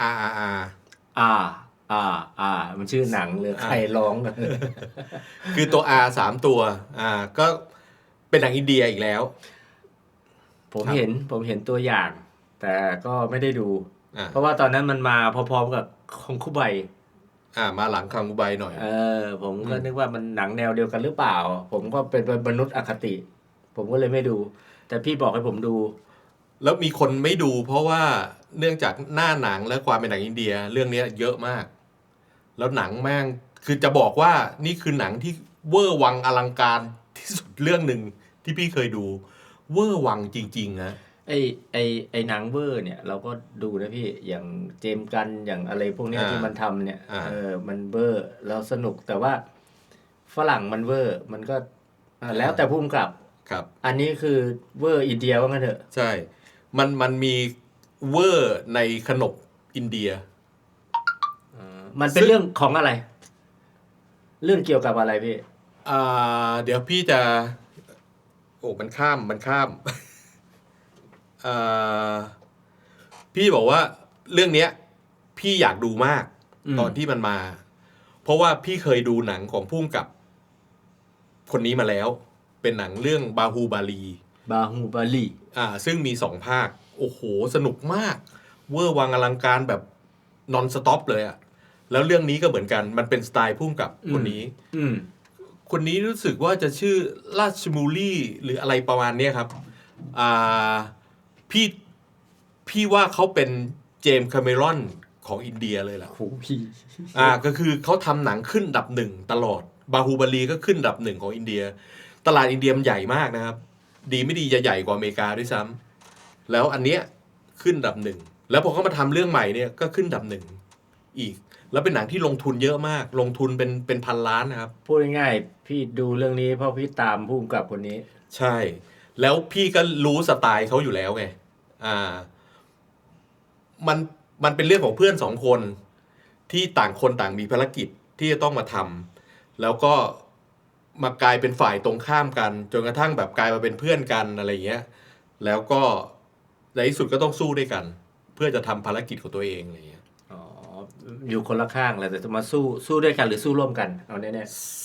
อาอาอาอ่าอ่าอ่ามันชื่อหนังหรือใครร้องกันคือตัว R สามตัว อ่า ก็เป็นหนังอินเดียอีกแล้ว ผมครับเห็นผมเห็นตัวอย่าง แต่ก็ไม่ได้ดูอ่าเพราะว่าตอนนั้นมันมาพร้อมๆกับคงคุใบอ่า มาหลังคังกูไบหน่อย เออ ผมก็อืมนึกว่ามันหนังแนวเดียวกันหรือเปล่า ผมก็เป็นมนุษย์อคติ ผมก็เลยไม่ดู แต่พี่บอกให้ผมดู แล้วมีคนไม่ดูเพราะว่า เนื่องจากหน้าหนังและความเป็นหนังอินเดีย เรื่องเนี้ยเยอะมาก แล้วหนังแม่งคือจะบอกว่านี่คือหนังที่เวอร์วังอลังการที่สุดเรื่องหนึ่งที่พี่เคยดู เวอร์วังจริง ๆ นะไอไอไอหนังเวอร์เนี่ยเราก็ดูนะพี่อย่างเจมส์กันอย่างอะไรพวกเนี้ยอ่าที่มันทำเนี่ยอ่าเออมันเวอร์แล้วสนุกแต่ว่าฝรั่งมันเวอร์มันก็เอ่อแล้วแต่ภูมิกับครับ อันนี้คือเวอร์อินเดียว่างั้นเถอะ ใช่ มันมันมี เวอร์ในขนบอินเดีย มันเป็นซึ่ง เรื่องของอะไร เรื่องเกี่ยวกับอะไรพี่ อ่าเดี๋ยวพี่จะ โอ้มันข้ามมันข้ามอ่าพี่บอกว่าเรื่องเนี้ย พี่อยากดูมาก อืม ตอนที่มันมา เพราะว่าพี่เคยดูหนังของพุ่มกับ คนนี้มาแล้ว เป็นหนังเรื่องบาฮูบาลี บาฮูบาลี อ่า ซึ่งมีสองภาค โอ้โห สนุกมาก เวอร์วังอลังการแบบนอนสต็อปเลยอะแล้วเรื่องนี้ก็เหมือนกันมันเป็นสไตล์พุ่มกับคนนี้ อืม คนนี้รู้สึกว่าจะชื่อราชมูลี่หรืออะไรประมาณเนี้ยครับอ่าพี่พี่ว่าเขาเป็นเจมส์คาเมรอนของอินเดียเลยล่ะ โหพี่อ่าก็คือเขาทำหนังขึ้นอันดับหนึ่งตลอดบาฮูบาลีก็ขึ้นอันดับหนึ่งของอินเดีย ตลาดอินเดียมันใหญ่มากนะครับ ดีไม่ดีจะใหญ่กว่าอเมริกาด้วยซ้ำ แล้วอันเนี้ยขึ้นอันดับหนึ่งแล้วพอเขามาทำเรื่องใหม่เนี่ยก็ขึ้นอันดับหนึ่งอีก แล้วเป็นหนังที่ลงทุนเยอะมาก ลงทุนเป็นเป็นพันล้านนะครับ พูดง่ายๆพี่ดูเรื่องนี้เพราะพี่ตามภูมิกับคนนี้ ใช่ แล้วพี่ก็รู้สไตล์เขาอยู่แล้วไงอ่า มันมันเป็นเรื่องของเพื่อนสองคนที่ต่างคนต่างมีภารกิจที่จะต้องมาทำแล้วก็มากลายเป็นฝ่ายตรงข้ามกัน จนกระทั่งแบบกลายมาเป็นเพื่อนกันอะไรเงี้ย แล้วก็ ในที่สุดก็ต้องสู้ด้วยกัน เพื่อจะทำภารกิจของตัวเองอะไรเงี้ยอ๋ออยู่คนละข้างแหละแต่จะมาสู้สู้ด้วยกันหรือสู้ร่วมกันเอาแน่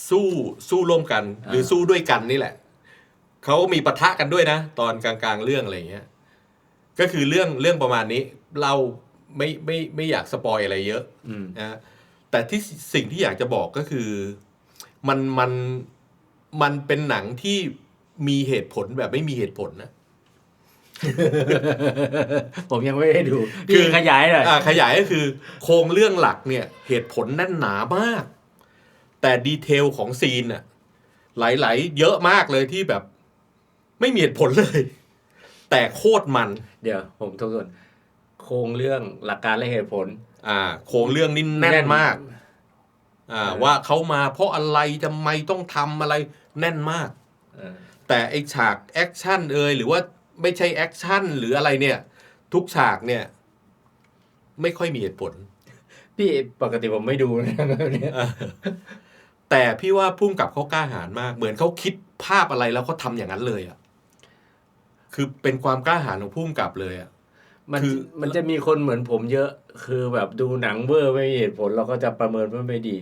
สู้สู้ร่วมกัน หรืออ่าสู้ด้วยกันนี่แหละเขามีปะทะกันด้วยนะ ตอนกลางๆเรื่องอะไรเงี้ยก็คือเรื่องเรื่องประมาณนี้เราไม่ไม่ไม่อยากสปอยอะไรเยอะๆอืมนะฮะแต่ที่สิ่งที่อยากจะบอกก็คือมันมันมันเป็นหนังที่มีเหตุผลแบบไม่มีเหตุผลนะ ผมยังไม่ได้ดูคือพี่ขยายหน่อยอ่าขยายก็คือโครงเรื่องหลักเนี่ยเหตุผลแน่นหนามาก แต่ดีเทลของซีนอะหลายๆ เยอะมากเลยที่แบบ ไม่มีเหตุผลเลย แต่โคตรมัน เดี๋ยว ผมทบทวนโครงเรื่องหลักการและเหตุผล อ่า โครงเรื่องนี่แน่นมาก อ่าเออว่าเขามาเพราะอะไรทำไมต้องทำอะไรแน่นมากเออแต่ไอฉากแอคชั่นเอยหรือว่า ไม่ใช่แอคชั่นหรืออะไรเนี่ย ทุกฉากเนี่ย ไม่ค่อยมีเหตุผล พี่ปกติผมไม่ดูนะแบบเนี้ยเออแต่พี่ว่าพุ่มกับเขากล้าหาญมาก เหมือนเขาคิดภาพอะไรแล้วเขาทำอย่างนั้นเลยอะคือเป็นความกล้าหาญของพุ่มกับเลยอะมันคือ มันจะมีคนเหมือนผมเยอะ คือแบบดูหนังเวอร์ไม่มีเหตุผลเราก็จะประเมินว่าไม่ดี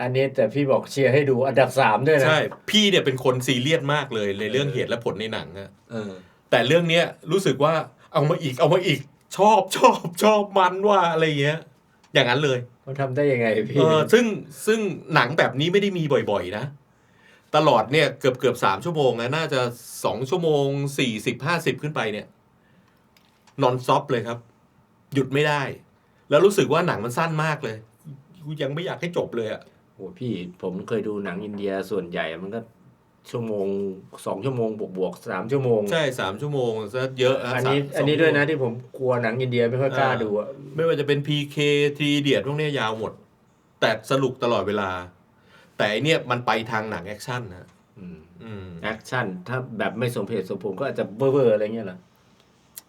อันนี้แต่พี่บอกเชียร์ให้ดูอันดับสามด้วยนะใช่ พี่เนี่ยเป็นคนซีเรียสมากเลยในเรื่องเหตุและผลในหนังอะ เออ แต่เรื่องเนี้ยรู้สึกว่าเอามาอีกเอามาอีกชอบชอบชอบมันว่าอะไรเงี้ย อย่างนั้นเลยมันทำได้ยังไงพี่ เออซึ่งซึ่งหนังแบบนี้ไม่ได้มีบ่อยๆนะ ตลอดเนี่ยเกือบเกือบสามชั่วโมงนะน่าจะสองชั่วโมงสี่สิบห้าสิบขึ้นไปเนี่ยนอนซอฟเลยครับ หยุดไม่ได้ แล้วรู้สึกว่าหนังมันสั้นมากเลยยังไม่อยากให้จบเลยอะโอ้พี่ผมเคยดูหนังอินเดียส่วนใหญ่มันก็ ชั่วโมงสองชั่วโมงบวกบวกๆสามชั่วโมง ใช่สามชั่วโมงซะเยอะะอันนี้สามอันนี้สงด้วยนะชั่ที่ผมกลัวหนังอินเดียไม่ค่อยกล้าดูอะไม่ว่าจะเป็น PK ทีเดียดพวกเนี้ยยาวหมด แต่สนุกตลอดเวลา แต่อันเนี่ยมันไปทางหนังแอคชั่นนะอืมอืมแอคชั่นถ้าแบบไม่สมเหตุสมผลก็อาจจะเวอร์ๆอะไรเงี้ยเหรอ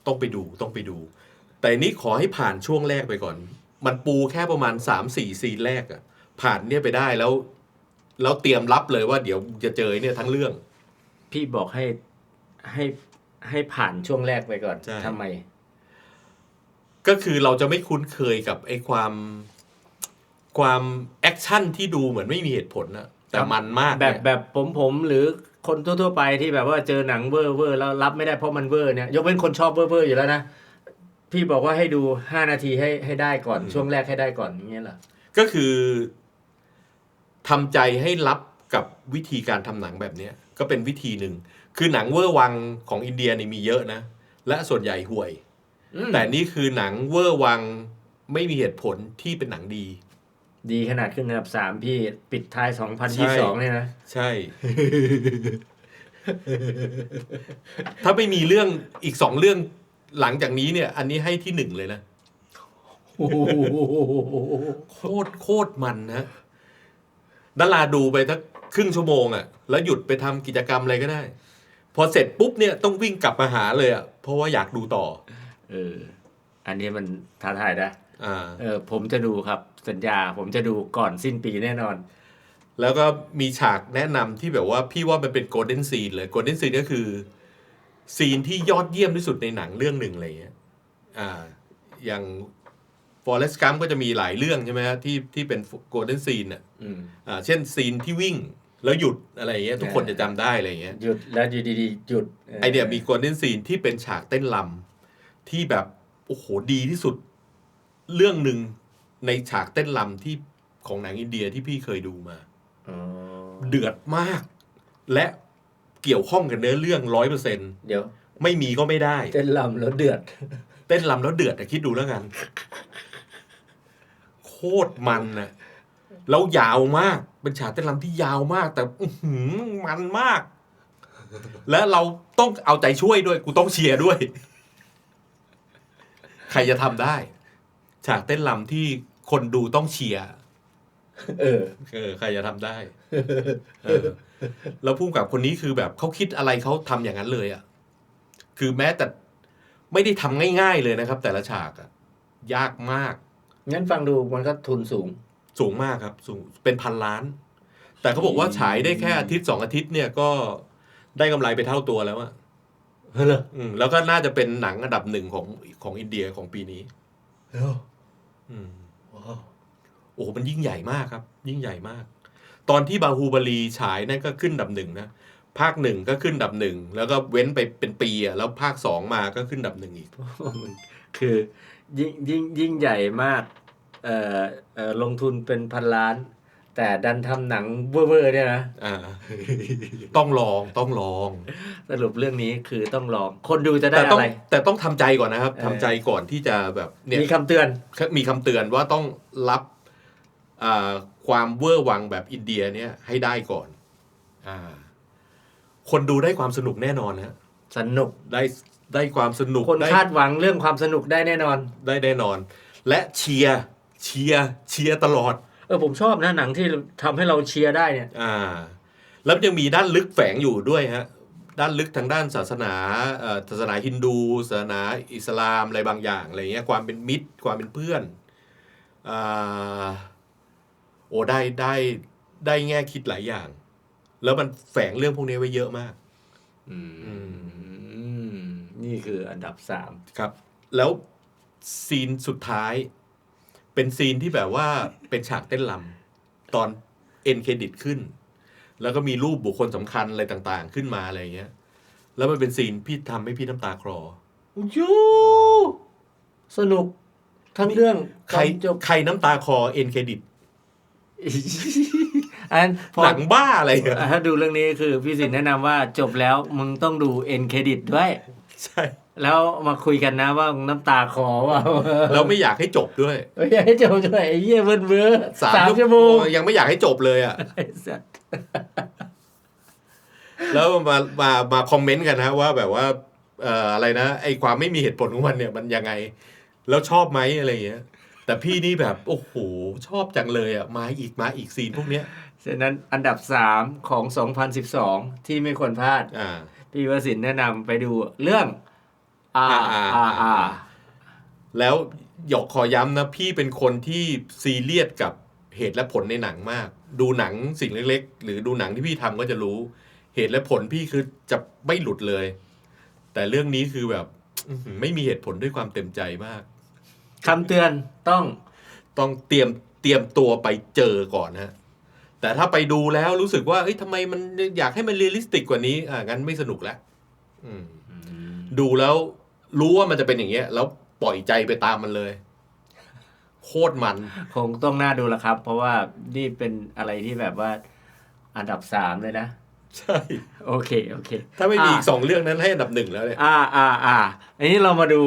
ต้องไปดูต้องไปดู แต่อันนี้ขอให้ผ่านช่วงแรกไปก่อน มันปูแค่ประมาณสามสี่ซีนแรกอะผ่านเนี่ยไปได้แล้ว แล้วเตรียมรับเลยว่าเดี๋ยวจะเจอเนี่ยทั้งเรื่อง พี่บอกให้ให้ให้ผ่านช่วงแรกไปก่อนใช่ ทำไม ก็คือเราจะไม่คุ้นเคยกับไอ้ความความแอคชั่นที่ดูเหมือนไม่มีเหตุผลนะแต่มันมากแบบเนี่ยแบบผมผมหรือคนทั่วๆไปที่แบบว่าเจอหนังเวอร์เวอร์แล้วรับไม่ได้เพราะมันเวอร์เนี่ยยกเว้นคนชอบเวอร์เวอร์อยู่แล้วนะ พี่บอกว่าให้ดูห้านาทีให้ให้ได้ก่อนช่วงแรกให้ได้ก่อนอย่างเงี้ยเหรอก็คือ ทำใจให้รับกับวิธีการทำหนังแบบเนี้ยก็เป็นวิธีหนึ่ง คือหนังเวอร์วังของอินเดียนี่มีเยอะนะ และส่วนใหญ่ห่วยอืมแต่นี่คือหนังเวอร์วังไม่มีเหตุผลที่เป็นหนังดี ดีขนาดขึ้นอันดับสามพี่ปิดท้ายสองพันยี่สองเนี่ยนะ ใช่ ถ้าไม่มีเรื่องอีกสองเรื่องหลังจากนี้เนี่ย อันนี้ให้ที่หนึ่งเลยนะโอ้โหโคตรโคตรมันนะ ดาราดูไปทักครึ่งชั่วโมงอะ่ะแล้วหยุดไปทำกิจกรรมอะไรก็ได้ พอเสร็จปุ๊บเนี่ยต้องวิ่งกลับมาหาเลยอะ่ะเพราะว่าอยากดูต่อ เออ อันนี้มันท้าทายนะอ่าเออ ผมจะดูครับสัญญา ผมจะดูก่อนสิ้นปีแน่นอน แล้วก็มีฉากแนะนำที่แบบว่าพี่ว่ามันเป็นโกลเด้นซีนเลยโกลเด้นซีนก็คือ ซีนที่ยอดเยี่ยมที่สุดในหนังเรื่องหนึ่งอะไรเงี้ยอ่าอย่าง Forrest Gump ก็จะมีหลายเรื่องใช่ไหมฮะที่ที่เป็นโกลเด้นซีนอะอืมอ่าเช่นซีนที่วิ่งแล้วหยุดอะไรเงี้ยทุกคนจะจำได้อะไรเงี้ยหยุดแล้วอยู่ดีๆหยุดไอเนี่ยมีโกลเด้นซีนที่เป็นฉากเต้นลำที่แบบโอ้โหดีที่สุด เรื่องหนึ่งในฉากเต้นลำที่ของหนังอินเดียที่พี่เคยดูมา อ๋อเดือดมาก และเกี่ยวข้องกับเนื้อเรื่องร้อยเปอร์เซ็นเดี๋ยวไม่มีก็ไม่ได้ เต้นลำแล้วเดือด เต้นลำแล้วเดือดอะคิดดูแล้วกันโค ตรมันนะแล้วยาวมาก เป็นฉากเต้นลำที่ยาวมาก แต่อื้อหือมันมาก และเราต้องเอาใจช่วยด้วย กูต้องเชียร์ด้วย ใครจะทำได้ ฉากเต้นลำที่คนดูต้องเชียร์ เออ เออ ใครจะทำได้ เออ แล้วพุ่มกับคนนี้คือแบบเขาคิดอะไรเขาทำอย่างนั้นเลยอะ่ะ คือแม้แต่ไม่ได้ทำง่าย ๆ เลยนะครับ แต่ละฉากอะ่ะยากมาก งั้นฟังดูมันก็ทุนสูง สูงมากครับ สูงเป็นพันล้าน แต่เขาบอกว่าฉายได้แค่อาทิตย์สองอาทิตย์เนี่ยก็ได้กำไรไปเท่าตัวแล้วอะเหรออืมแล้วก็น่าจะเป็นหนังอันดับหนึ่งของของอินเดียของปีนี้อืมว้าวโอ้โหมันยิ่งใหญ่มากครับ ยิ่งใหญ่มาก ตอนที่บาฮูบาลีฉายนั่นก็ขึ้นอันดับหนึ่งนะภาคหนึ่งก็ขึ้นอันดับหนึ่งแล้วก็เว้นไปเป็นปีอะแล้วภาคสองมาก็ขึ้นอันดับหนึ่งอีกมันคือ ยิ่งยิ่งยิ่งใหญ่มากเอ่อเอ่อลงทุนเป็นพันล้าน แต่ดันทำหนังเวอร์ๆเนี่ยนะ อ่า ต้องลองต้องลอง สรุปเรื่องนี้คือต้องลอง คนดูจะได้แต่ต้ออะงไร แต่ต้องทำใจก่อนนะครับเออ ทำใจก่อนที่จะแบบเนี่ย มีคำเตือน มีคำเตือนว่าต้องรับอ่าความเวอร์วังแบบอินเดียเนี่ยให้ได้ก่อนอ่าคนดูได้ความสนุกแน่นอนฮะสนุกได้ ได้ความสนุกคนได้คาดหวังเรื่องความสนุกได้แน่นอน ได้แน่นอน และเชียร์เชียร์เชียร์ตลอด เออผมชอบนะหนังที่ทำให้เราเชียร์ได้เนี่ย อ่า แล้วยังมีด้านลึกแฝงอยู่ด้วยฮะ ด้านลึกทางด้านศาสนาเอ่อศาสนาฮินดูศาสนาอิสลามอะไรบางอย่างอะไรเงี้ยความเป็นมิตรความเป็นเพื่อนอ่าโอ้ได้ได้ได้แง่คิดหลายอย่าง แล้วมันแฝงเรื่องพวกนี้ไว้เยอะมาก อืม นี่คืออันดับสามครับ แล้วซีนสุดท้าย เป็นซีนที่แบบว่าเป็นฉากเต้นลำตอนเอ็นเครดิตขึ้น แล้วก็มีรูปบุคคลสำคัญอะไรต่างๆ ขึ้นมาอะไรอย่างเงี้ย แล้วมันเป็นซีนพี่ทำให้พี่น้ำตาคลอยูสนุกทั้งเรื่องใครตอนจบใครน้ำตาคลอเอ็นเครดิตอันพอหนังบ้าอะไรอะถ้าดูเรื่องนี้คือพี่สินแนะนำว่าจบแล้วมึงต้องดูเอ็นเครดิตด้วย ใช่ แล้วมาคุยกันนะว่ามึงน้ำตาคอว่าแล้วไม่อยากให้จบด้วยไม่อยากให้จบด้วยไอ้เหี้ยเบิ้ลเบ้อสามสามชั่วโมงยังไม่อยากให้จบเลยอะไอ้สัสแล้วมามามาคอมเมนต์กันนะว่าแบบว่าเอ่ออะไรนะไอความไม่มีเหตุผลของมันเนี่ยมันยังไง แล้วชอบไหมอะไรอย่างเงี้ยแต่พี่นี่แบบโอ้โหชอบจังเลยอะมาอีกมาอีกซีนพวกเนี้ยฉะนั้นอันดับสามของ 2012 ที่ไม่ควรพลาดอ่า พี่วสินแนะนำไปดูเรื่อง R R R R แล้วหยกขอย้ำนะ พี่เป็นคนที่ซีเรียสกับเหตุและผลในหนังมาก ดูหนังสิ่งเล็กๆ หรือดูหนังที่พี่ทำก็จะรู้ เหตุและผลพี่คือจะไม่หลุดเลย แต่เรื่องนี้คือแบบอื้อหือไม่มีเหตุผลด้วยความเต็มใจมากคำเตือนต้องต้องเตรียมเตรียมตัวไปเจอก่อนนะฮะ แต่ถ้าไปดูแล้วรู้สึกว่าเอ้ยทำไมมันอยากให้มันเรียลลิสติกกว่านี้อ่างั้นไม่สนุกแล้วอืมดูแล้วรู้ว่ามันจะเป็นอย่างเงี้ย แล้วปล่อยใจไปตามมันเลย โคตรมัน คงต้องน่าดูละครับ เพราะว่านี่เป็นอะไรที่แบบว่าอันดับสามเลยนะ ใช่ โอเค โอเค ถ้าไม่มีอะอีกสองเรื่องนั้นให้อันดับหนึ่งแล้วเนี่ยอ่าอ่าอ่าอันนี้เรามาดู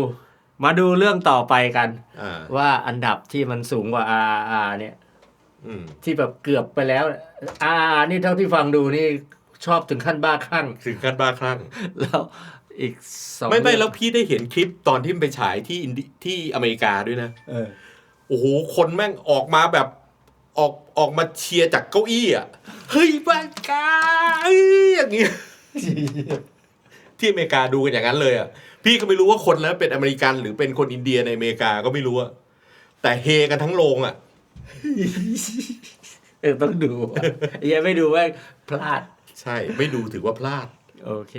มาดูเรื่องต่อไปกัน อ่าว่าอันดับที่มันสูงกว่า R R เนี่ยอืม ที่แบบเกือบไปแล้ว R R นี่เท่าที่ฟังดูนี่ชอบถึงขั้นบ้าคลั่งถึงขั้นบ้าคลั่งแล้วอีกสองไม่ไม่เรื่องแล้วพี่ได้เห็นคลิปตอนที่มันไปฉายที่อินเดีที่อเมริกาด้วยนะเออโอ้โหคนแม่งออกมาแบบออกออกมาเชียร์จากเก้าอี้อะเฮ้ยบ้ากาเอ้ยอย่างเงี้ยที่อเมริกาดูกันอย่างนั้นเลยอะพี่ก็ไม่รู้ว่าคนนั้นเป็นอเมริกันหรือเป็นคนอินเดียในอเมริกาก็ไม่รู้อะแต่เฮกันทั้งโรงอะ เออต้องดูยังไม่ดูว่าพลาด ใช่ ไม่ดูถือว่าพลาด โอเค